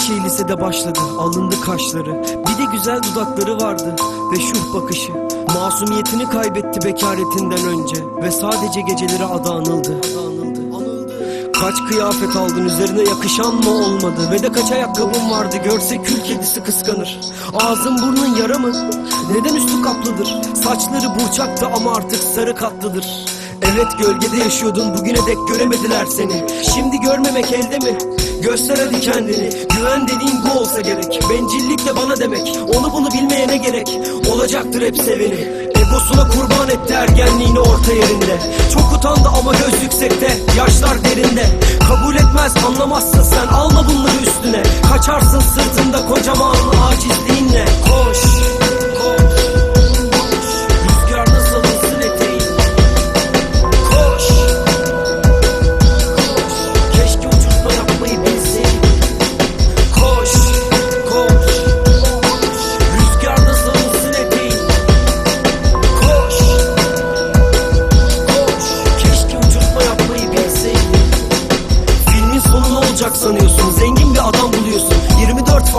şey lisede başladı Alındı kaşları. Bir de güzel dudakları vardı Ve şuh bakışı. Masumiyetini kaybetti bekaretinden önce Ve sadece geceleri adı anıldı. Kaç kıyafet aldın üzerine yakışan mı olmadı? Ve de kaç ayakkabın vardı görse kül kedisi kıskanır. Ağzın burnun yara mı? Neden üstü kaplıdır? Saçları burçaktı ama artık sarı katlıdır. Evet gölgede yaşıyordun bugüne dek göremediler seni. Şimdi görmemek elde mi? Göster hadi kendini. Güven dediğin bu olsa gerek. Bencillik de bana demek. Onu bunu bilmeyene gerek? Olacaktır hep seveni. Egosuna kurban etti ergenliğini orta yerinde. Çok utandı ama göz yüksekte. Yaşlar derinde. Kabul etmez anlamazsın sen. Alma bunları üstüne. Kaçarsın sırtında kocaman acizliğinle. Koş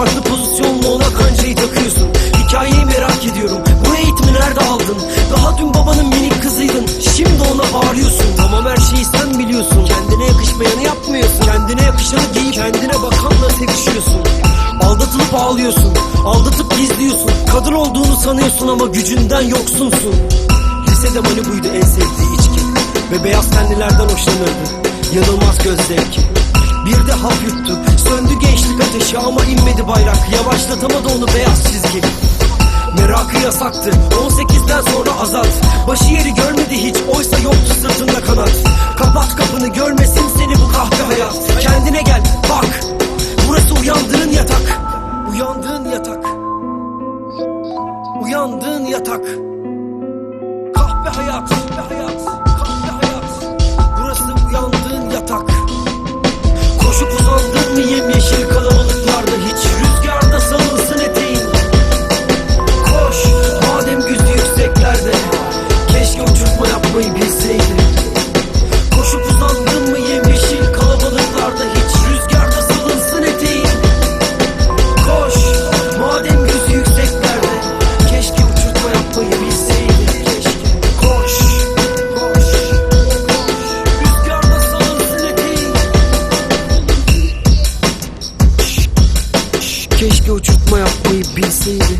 farklı pozisyonla ona kancayı takıyorsun? Hikayeyi merak ediyorum. Bu eğitimi nerede aldın? Daha dün babanın minik kızıydın. Şimdi ona bağırıyorsun. Tamam her şeyi sen biliyorsun. Kendine yakışmayanı yapmıyorsun. Kendine yakışanı giyip kendine bakanla sevişiyorsun. Aldatılıp ağlıyorsun. Aldatıp gizliyorsun. Kadın olduğunu sanıyorsun ama gücünden yoksunsun. Lisede mani buydu en sevdiği içki. Ve beyaz tenlilerden hoşlanırdı. Yanılmaz göz zevki Bir de hap yuttu. Söndü gençlik ateşi ama inmedi bayrak. Yavaşlatamadı onu beyaz çizgi. Merakı yasaktı. 18'den sonra azalt Başı yeri görmedi hiç. Oysa yoktu sırtında kanat. Kapat kapını görmesin seni bu kahve hayat. Kendine gel bak. Burası uyandığın yatak. Uyandığın yatak. Uyandığın yatak Keşke uçurtma yapmayı bilseydin